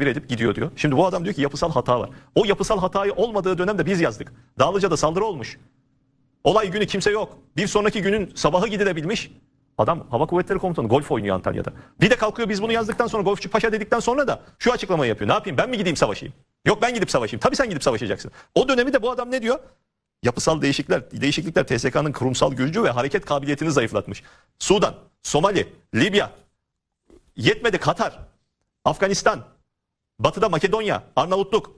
bir edip gidiyor diyor. Şimdi bu adam diyor ki yapısal hata var. O yapısal hatayı olmadığı dönemde biz yazdık. Dağlıca'da saldırı olmuş. Olay günü kimse yok. Bir sonraki günün sabahı gidilebilmiş. Adam Hava Kuvvetleri Komutanı golf oynuyor Antalya'da. Bir de kalkıyor biz bunu yazdıktan sonra Golfçu Paşa dedikten sonra da şu açıklamayı yapıyor. Ne yapayım ben mi gideyim savaşayım? Yok ben gidip savaşayım. Tabii sen gidip savaşacaksın. O dönemi de bu adam ne diyor? Yapısal değişiklikler, değişiklikler TSK'nın kurumsal gücü ve hareket kabiliyetini zayıflatmış. Sudan, Somali, Libya, yetmedi Katar, Afganistan, Batı'da Makedonya, Arnavutluk,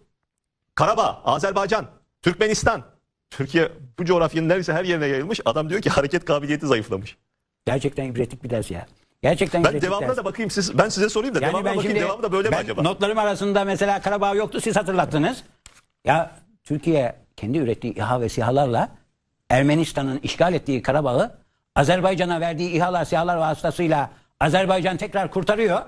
Karabağ, Azerbaycan, Türkmenistan. Türkiye bu coğrafyanın neredeyse her yerine yayılmış. Adam diyor ki hareket kabiliyeti zayıflamış. Gerçekten ibretlik bir ders ya. Gerçekten Ben devamına ders. da bakayım siz ben size sorayım da Yani devamına ben bakayım şimdi devamı da böyle mi acaba? notlarım arasında mesela Karabağ yoktu siz hatırlattınız. Ya Türkiye kendi ürettiği İHA ve SİHA'larla Ermenistan'ın işgal ettiği Karabağ'ı Azerbaycan'a verdiği İHA'lar SİHA'lar vasıtasıyla Azerbaycan tekrar kurtarıyor.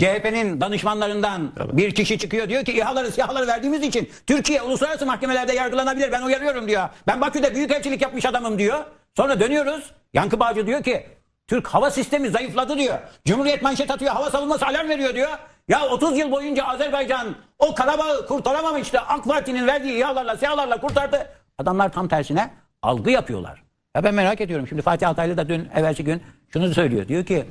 CHP'nin danışmanlarından bir kişi çıkıyor diyor ki İHA'ları SİHA'ları verdiğimiz için Türkiye uluslararası mahkemelerde yargılanabilir ben uyarıyorum diyor. Ben Bakü'de büyükelçilik yapmış adamım diyor. Sonra dönüyoruz Yankı Bağcı diyor ki Türk hava sistemi zayıfladı diyor. Cumhuriyet manşet atıyor hava savunması alarm veriyor diyor. Ya 30 yıl boyunca Azerbaycan o Karabağ'ı kurtaramamıştı. AK Parti'nin verdiği İHA'larla SİHA'larla kurtardı. Adamlar tam tersine algı yapıyorlar. Ya ben merak ediyorum. Şimdi Fatih Altaylı da dün evvelsi gün şunu söylüyor. Diyor ki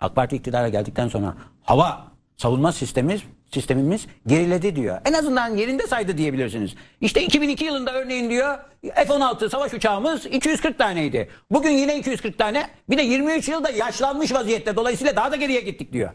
AK Parti iktidara geldikten sonra hava savunma sistemimiz sistemimiz geriledi diyor. En azından yerinde saydı diyebilirsiniz. İşte 2002 yılında örneğin diyor F-16 savaş uçağımız 240 taneydi. Bugün yine 240 tane. Bir de 23 yılda yaşlanmış vaziyette. Dolayısıyla daha da geriye gittik diyor.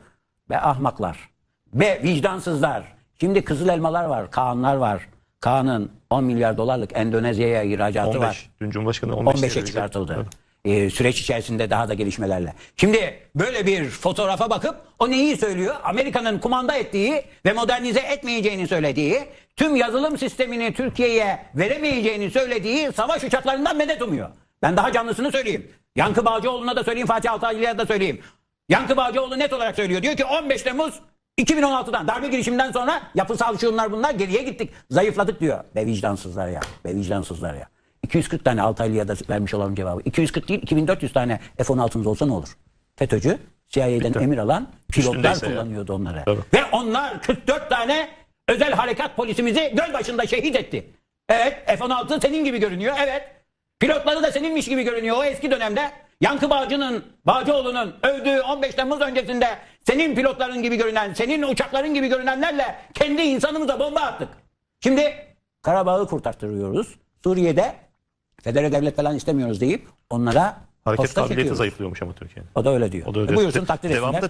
Be ahmaklar. Be vicdansızlar. Şimdi kızıl elmalar var, Kaanlar var. Kaan'ın 10 milyar dolarlık Endonezya'ya ihracatı 15. var. Dün Cumhurbaşkanı 15 15'e dedi. çıkartıldı. Ee, süreç içerisinde daha da gelişmelerle. Şimdi böyle bir fotoğrafa bakıp o neyi söylüyor? Amerika'nın kumanda ettiği ve modernize etmeyeceğini söylediği, tüm yazılım sistemini Türkiye'ye veremeyeceğini söylediği savaş uçaklarından medet umuyor. Ben daha canlısını söyleyeyim. Yankı Bağcıoğlu'na da söyleyeyim, Fatih Altaylı'ya da söyleyeyim. Yankı Bağcıoğlu net olarak söylüyor. Diyor ki 15 Temmuz 2016'dan darbe girişiminden sonra yapısal şunlar bunlar geriye gittik. Zayıfladık diyor. Be vicdansızlar ya. Be vicdansızlar ya. 240 tane Altaylı'ya da vermiş olalım cevabı. 240 değil 2400 tane F-16'mız olsa ne olur? FETÖ'cü CIA'den emir alan pilotlar Üstündeyse kullanıyordu onları. Tabii. Ve onlar 44 tane özel harekat polisimizi göl başında şehit etti. Evet F-16 senin gibi görünüyor. Evet. Pilotları da seninmiş gibi görünüyor o eski dönemde. Yankı Bağcı'nın, Bağcıoğlu'nun övdüğü 15 Temmuz öncesinde senin pilotların gibi görünen, senin uçakların gibi görünenlerle kendi insanımıza bomba attık. Şimdi Karabağ'ı kurtartıyoruz. Suriye'de federe devlet falan istemiyoruz deyip onlara Hareket posta kabiliyeti çekiyoruz. zayıflıyormuş ama Türkiye'nin. O da öyle diyor. O da öyle. E buyursun takdir etsinler.